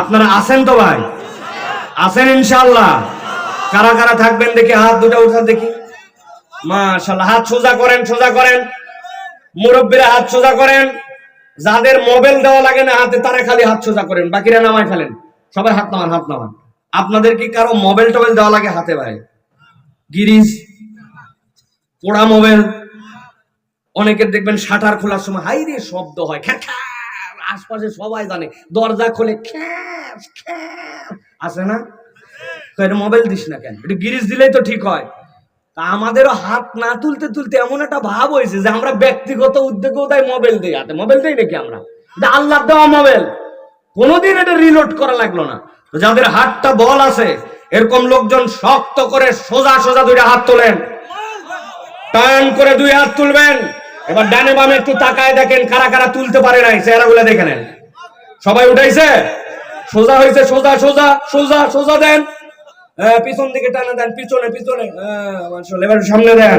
আপনারা আছেন তো ভাই? আছেন ইনশাল্লাহ কারা কারা থাকবেন দেখি হাত দুটা উঠান দেখি। মাশাআল্লাহ হাত সোজা করেন সোজা করেন। মুরব্বীরা হাত সোজা করেন। যাদের মোবাইল দেওয়া লাগে না হাতে তারা খালি হাত সোজা করেন। বাকিরা নামায় ফেলেন। সবাই হাত নামান হাত নামান। আপনাদের কি কারও মোবাইল টোবাইল দেওয়া লাগে হাতে ভাই? গিরিজ পোড়া মোবাইল। অনেকের দেখবেন শাটার খোলার সময় হাই রে শব্দ হয় খ্যা, আশপাশে সবাই জানে, দরজা খোলে, খ্যাস খ্যাস। আছে না? মোবাইল দিস না কেন? এটা গিরিজ দিলেই তো ঠিক হয়। তা আমাদেরও হাত না তুলতে তুলতে এমন একটা ভাব হয়েছে যে আমরা ব্যক্তিগত উদ্যোগেও তাই মোবাইল দিই। হাতে মোবাইল দেই নাকি আমরা? আল্লাহ দেওয়া মোবাইল কোনোদিন এটা রিলোড করা লাগল না। তো যাদের হাতটা বল আছে, এরকম লোকজন শক্ত করে সোজা সোজা দুইটা হাত তোলেন। টান করে দুই হাত তুলবেন। এবার ডানে বামে একটু তাকায় দেখেন কারা কারা তুলতে পারে নাই, চেহারাগুলো দেখে নেন। সবাই উঠাইছে? সোজা হয়েছে সোজা সোজা সোজা সোজা দেন। পিছন দিকে টানে দেন, পিছনে পিছনে। এবার সামনে দেন।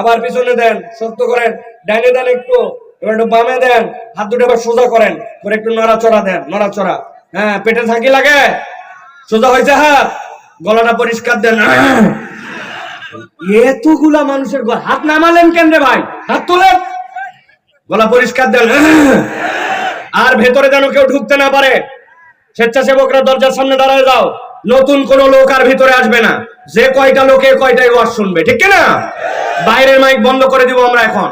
আবার পিছনে দেন, শক্ত করেন। ডানে দেন একটু, এবার একটু বামে দেন। হাত দুটো এবার সোজা করেন, করে একটু নড়াচড়া দেন, নড়াচড়া। হ্যাঁ পেটে থাকি লাগে? সোজা হয়েছে হাত। গলাটা পরিষ্কার দেন। এতগুলা মানুষের হাত নামালেন কেন রে ভাই। হাত তোলেন। গলা পরিষ্কার দেন। আর ভেতরে যেন কেউ ঢুকতে না পারে। স্বেচ্ছাসেবকরা দরজার সামনে দাঁড়ায় যাও। নতুন কোন লোক আর ভিতরে আসবে না। যে কয়টা লোকে কয়টাই ওয়াজ শুনবে। ঠিক না বাইরের মাইক বন্ধ করে দিব আমরা এখন।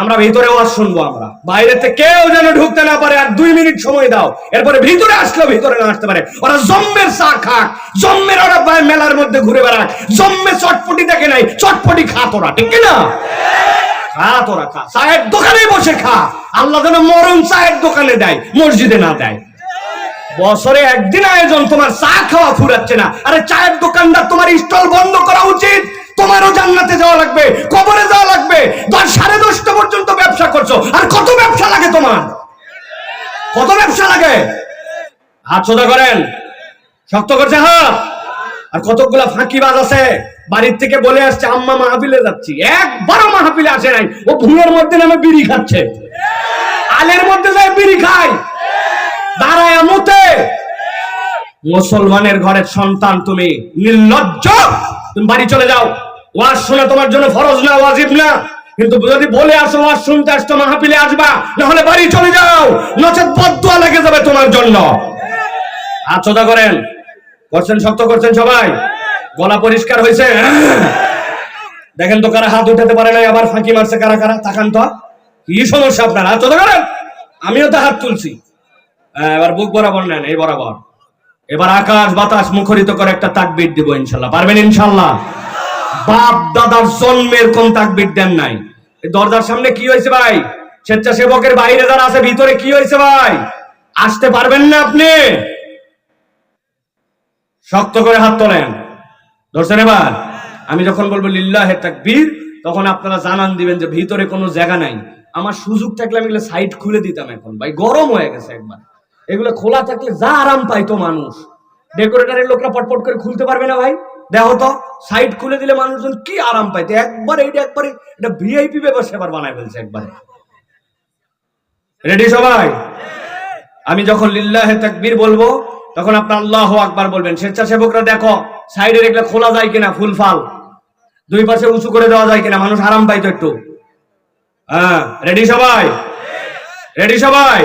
আমরা ভিতরে ওয়াজ শুনব আমরা। বাইরে থেকে কেউ যেন ঢুকতে না পারে আর দুই মিনিট সময় দাও। এরপরে ভিতরে আসলেও ভিতরে না আসতে পারে। ওরা জম্মের চা খাক, জম্মের ওরা মেলার মধ্যে ঘুরে বেড়াক। জম্মে চটপটি দেখে নাই, চটপটি খা তোরা, ঠিক না খা তোরা, খা। চায়ের দোকানে বসে খা। আল্লাহ যেন মরণ চায়ের দোকানে দেয়, মসজিদে না দেয়। বছরে একদিন আয়োজন, তোমার চা খাওয়া ফুরাচ্ছে না। আরে চায়ের দোকানদার, তোমার স্টল বন্ধ করা উচিত। তোমারও জান্নাতে যাওয়া লাগবে, কবরে যাওয়া লাগবে, দশ সাড়ে দশটা পর্যন্ত ব্যবসা করছ। আর কত ব্যবসা লাগে তোমার? কত ব্যবসা লাগে? হাত সোজা করেন। শক্ত করছে হাত। আর কতগুলা ফাঁকিবাজ আছে। বাড়ির থেকে বলে আসছে, আম্মা মাহফিলে যাচ্ছি। একবারও মাহফিলে আসে নাই। ও ভুঁয়ের মধ্যে নামে বিড়ি খাচ্ছে। আলের মধ্যে যায় বিড়ি খায়। দাঁড়ায় মুতে মুসলমানের ঘরের সন্তান তুমি। নির্লজ্জ। তুমি বাড়ি চলে যাও। ওয়াজ শোনা তোমার জন্য ফরজ না ওয়াজিব না। কিন্তু যদি বলে আসো ওয়াজ শুনতে আসতো মাহফিলে আসবা নাহলে বাড়ি চলে যাও। নচেত বদুয়া লেগে যাবে তোমার জন্য। সোজা করেন। করছেন শক্ত করছেন সবাই? গলা পরিষ্কার হয়েছে? দেখেন তো কারা হাত উঠাতে পারে নাই আবার ফাঁকি মারছে কারা কারা? তাকান তো। কি সমস্যা আপনার? সোজা করেন। আমিও তো হাত তুলছি। হ্যাঁ, এবার বুক বরাবর নেন এই বরাবর। এবার আকাশ বাতাস মুখরিত করে একটা তাকবির দিব ইনশাল্লাহ। পারবেন ইনশাল্লাহ? বাপ দাদার জন্মের কোন তাকবির দেন নাই। দরজার সামনে কি হয়েছে ভাই? স্বেচ্ছাসেবকের বাইরে যারা আছে, ভিতরে কি হয়েছে ভাই? আসতে পারবেন না আপনি। শক্ত করে হাত তোলেন। ধরছেন এবার? আমি যখন বলব লিল্লাহে তাকবীর, তখন আপনারা জানান দিবেন যে ভিতরে কোনো জায়গা নাই। আমার সুযোগ থাকলে আমি সাইড খুলে দিতাম এখন। ভাই, গরম হয়ে গেছে একবার। এগুলো খোলা থাকলে যা আরাম পাইতো মানুষ। ডেকোরেটরের লোকরা পটপট করে খুলতে পারবে না ভাই। দেখো তো সাইড খুলে দিলে মানুষজন কি আরাম পাইতো একবার এইটা একবারে, এটা ভিআইপি ব্যবসা এবার বানায় ফেলছে একবারে। রেডি সবাই? আমি যখন লিল্লাহে তাকবীর বলব, তখন আপনার আল্লাহ আকবার বলবেন। স্বেচ্ছাসেবকরা দেখো সাইডে এগুলো খোলা যায় কিনা, ফুল ফাল। দুই পাশে উঁচু করে দেওয়া যায় কিনা, মানুষ আরাম পাইতো একটু। হ্যাঁ রেডি সবাই? রেডি সবাই?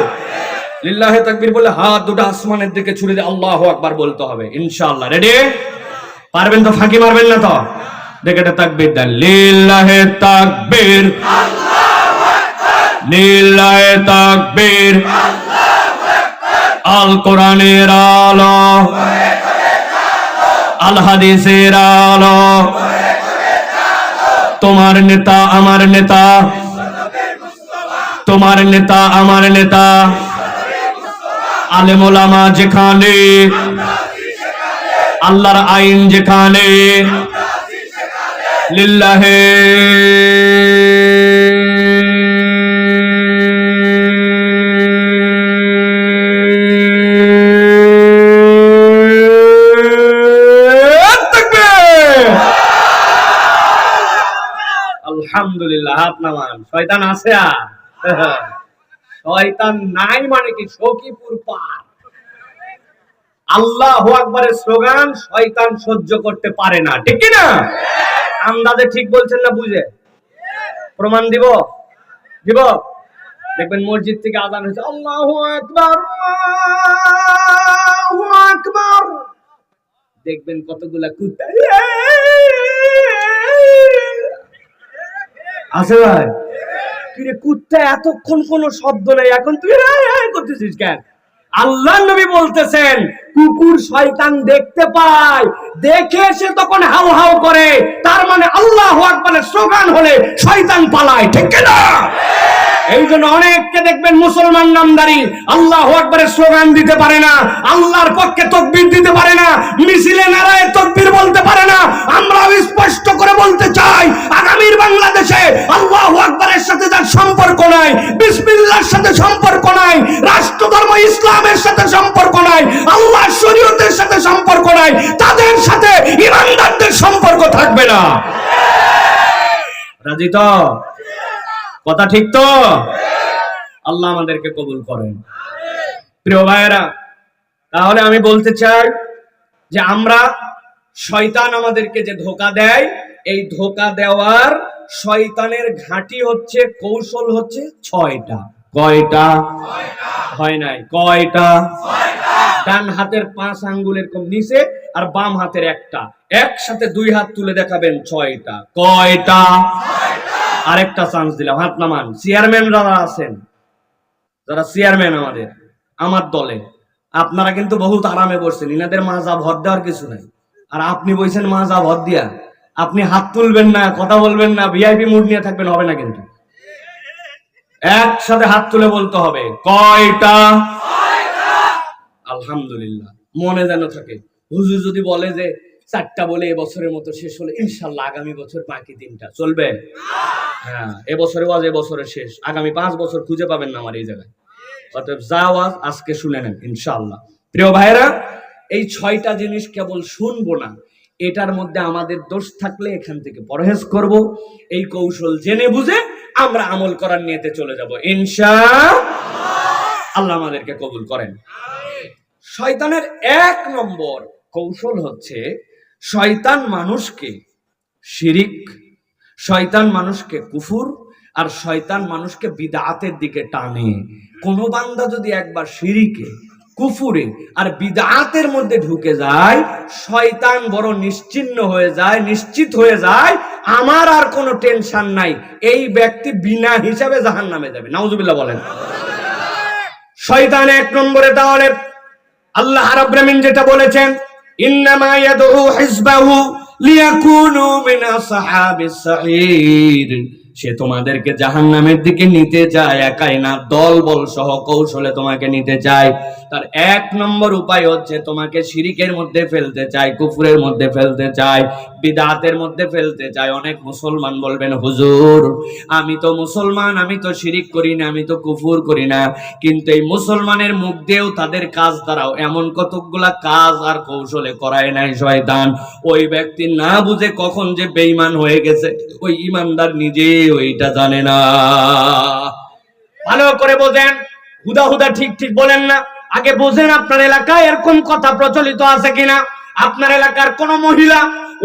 লিল্লাহে তাকবীর বলে হাত দুটো আসমানের দিকে ছুড়ে দিয়ে আল্লাহ আকবার বলতে হবে, ইনশাআল্লাহ। রেডি পারবেন তো, ফাঁকি মারবেন না তো? দেখে এটা তাকবীর দেন। লিল্লাহে তাকবীর। লিল্লাহে তাকবীর। আল কোরআনের আলো। আল হাদিসের আলো। তোমার নেতা, আমার নেতা। তোমার নেতা, আমার নেতা। আলেমোলামা যেখানে আল্লাহর আইন যেখানে, লিল্লাহে! আলহামদুলিল্লাহ, হাত নামান। শয়তান আছে আর? শয়তান নাই মানে কি? সখীপুর পার। আল্লাহ আকবরের স্লোগান, শয়তান সহ্য করতে পারে না। ঠিক না? আন্দাজে ঠিক বলছেন না বুঝে? প্রমাণ দিব? দিব? দেখবেন মসজিদ থেকে আদান হয়েছে, আল্লাহ আকবার আকবার। দেখবেন কতগুলা কুত্তা আছে ভাই? তুই রে কুত্তা, এতক্ষণ কোনো শব্দ নেই, এখন তুই রে করতেছিস কেন? আল্লাহ নবী বলতেছেন, কুকুর শয়তান দেখতে পায়, দেখে সে তখন হাউ হাউ করে। তার মানে আল্লাহ আকবারের স্লোগান হলে শয়তান পালায়, ঠিক না এই জন্য অনেককে দেখবেন মুসলমান নামদারি। আল্লাহ আকবরের স্লোগান দিতে পারে না, আল্লাহর পক্ষে তকবির দিতে পারে না, মিছিলে নারায় তকবির বলতে পারে না। আমরা স্পষ্ট করে বলতে চাই, আগামীর বাংলাদেশে আল্লাহ আকবরের সাথে যার সম্পর্ক নাই, বিসমিল্লাহর সাথে সম্পর্ক নাই, রাষ্ট্রধর্ম ইসলামের সাথে সম্পর্ক নাই, আল্লাহ শরীয়তের সাথে সম্পর্ক নাই, তাদের সাথে ইমানদারদের সম্পর্ক থাকবে না। রাজি তো? কথা ঠিক তো? আল্লাহ আমাদেরকে কবুল করেন। প্রিয় ভাইয়েরা, তাহলে আমি বলতে চাই যে আমরা শয়তান আমাদেরকে যে ধোকা দেয়, এই ধোকা দেওয়ার শয়তানের ঘাঁটি হচ্ছে, কৌশল হচ্ছে ছয়টা। কয়টা? হয় নাই। কয়টা? ডান হাতের পাঁচ আঙ্গুলের কম নিচে আর বাম হাতের একটা। একসাথে দুই হাত তুলে দেখাবেন ছয়টা। কয়টা? আরেকটা চান্স দিলাম। হাত নামান। চেয়ারম্যান যারা আছেন, যারা চেয়ারম্যান আমাদের, আমার দলে, আপনারা কিন্তু বহুত আরামে বসছেন। ইনাদের মাজা ভর দেওয়ার কিছু নাই। আর আপনি বলছেন মাজা ভর দিয়া। আপনি হাত তুলবেন না, কথা বলবেন না ভিআইপি মুড নিয়ে থাকবেন, হবে না কিন্তু। একসাথে হাত তুলে বলতে হবে কয়টা? আলহামদুলিল্লাহ। মনে যেন থাকে। হুজুর যদি বলে যে চারটা বলে এবছরের মতো শেষ হলে। ইনশাল্লাহ আগামী বছর বাকি তিনটা চলবে? হ্যাঁ এবছরে ওয়াজ এবছরে শেষ। আগামী পাঁচ বছর খুঁজে পাবেন না আমার এই জায়গায়। অতএব যা ওয়াজ আজকে শুনে নেন ইনশাআল্লাহ প্রিয় ভাইরা এই ছয়টা জিনিস কেবল শুনব না। এটার মধ্যে আমাদের দোষ থাকলে এখান থেকে পরহেজ করব। এই কৌশল জেনে বুঝে আমরা আমল করার নিয়েতে চলে যাব। ইনশা আল্লাহ আমাদেরকে কবুল করেন। শয়তানের এক নম্বর কৌশল হচ্ছে শয়তান মানুষকে শিরিক, শয়তান মানুষকে কুফুর আর শয়তান মানুষকে বিদাতের দিকে টানে। কোন বান্দা যদি একবার শিরিকে, কুফুরে আর বিদাতের মধ্যে ঢুকে যায়, শয়তান বড় নিশ্চিন্ন হয়ে যায়, নিশ্চিত হয়ে যায়, আমার আর কোনো টেনশন নাই, এই ব্যক্তি বিনা হিসাবে জাহান নামে যাবে। নাউজুবিল্লাহ বলেন। শয়তান এক নম্বরে তাহলে আল্লাহ রাব্রামিন যেটা বলেছেন إنما يدعو حزبه ليكونوا من أصحاب السعيد সে তোমাদেরকে জাহান্নামের দিকে নিতে চায় একাই না। দল বল সহ কৌশলে তোমাকে নিতে চায় তার এক নম্বর উপায় হচ্ছে তোমাকে শিরিকের মধ্যে ফেলতে চায়, কুফুরের মধ্যে ফেলতে চায়, বিদাতের মধ্যে ফেলতে চায়। অনেক মুসলমান বলবেন, হুজুর, আমি তো মুসলমান, আমি তো শিরিক করি না, আমি তো কুফুর করি না। কিন্তু এই মুসলমানের মুখ দিয়েও তাদের কাজ দ্বারাও এমন কতকগুলা কাজ আর কৌশলে করায় নাই শয়তান। ওই ব্যক্তি না বুঝে কখন যে বেইমান হয়ে গেছে। ওই ইমানদার ওইটা জানে না। ভালো করে বোঝেন। হুদা হুদা ঠিক ঠিক বলেন না। আগে বোঝেন আপনার এলাকায় এরকম কথা প্রচলিত আছে কিনা। আপনার এলাকার কোন মহিলা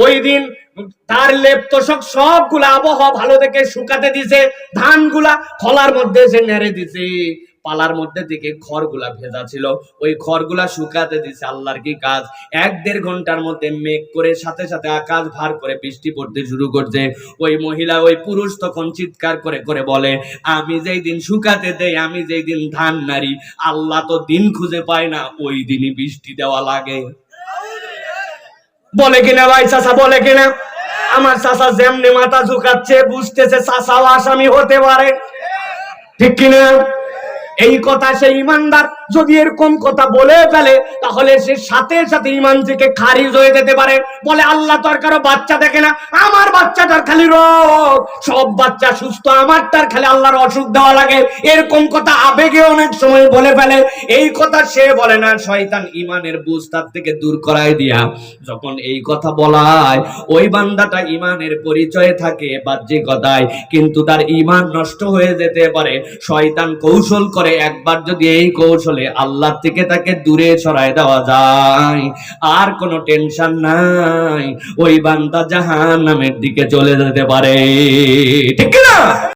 ওই দিন তার লেপ তোষক সবগুলা আবহাওয়া ভালো দেখে শুকাতে দিছে, ধানগুলা খলার মধ্যে এসে নেড়ে দিছে। পালার মধ্যে থেকে খড়গুলা ভেজা ছিল। ওই খড়গুলা শুকাতে দিছে আল্লাহর কি কাজ? এক দেড় ঘণ্টার মধ্যে মেঘ করে সাথে সাথে আকাশ ভার করে বৃষ্টি পড়তে শুরু করছে। ওই মহিলা, ওই পুরুষ তখন চিৎকার করে করে বলে, আমি যেই দিন শুকাতে দেই, আমি যেই দিন ধান নারি আল্লাহ তো দিন খুঁজে পায় না, ওই দিনই বৃষ্টি দেওয়া লাগে। বলে কিনা ভাই চাষা বলে কিনা? আমার চাষা যেমনি মাথা ঝুঁকাচ্ছে, বুঝতেছে চাষাও আসামি হতে পারে। ঠিক কিনা? এই কথা সেই ইমানদার যদি এরকম কথা বলে ফেলে, তাহলে সে সাথে সাথে ইমান থেকে খারিজ হয়ে যেতে পারে। বলে, আল্লাহ তোর কারও বাচ্চা দেখে না। আমার বাচ্চাটার খালি রোগ। সব বাচ্চা সুস্থ, আমারটার খালি আল্লাহর অসুখ দেওয়া লাগে। এরকম কথা আবেগে অনেক সময় বলে ফেলে। এই কথা সে বলে না, শয়তান ইমানের বুঝ তার থেকে দূর করায় দিয়া, যখন এই কথা বলায়, ওই বান্দাটা ইমানের পরিচয়ে থাকে বাহ্যিকতায় কিন্তু তার ইমান নষ্ট হয়ে যেতে পারে। শয়তান কৌশল করে, একবার যদি এই কৌশল হলে আল্লাহ থেকে তাকে দূরে সরায় দেওয়া যায়। আর কোনো টেনশন নাই। ওই বান্দা জাহান নামের দিকে চলে যেতে পারে। ঠিক না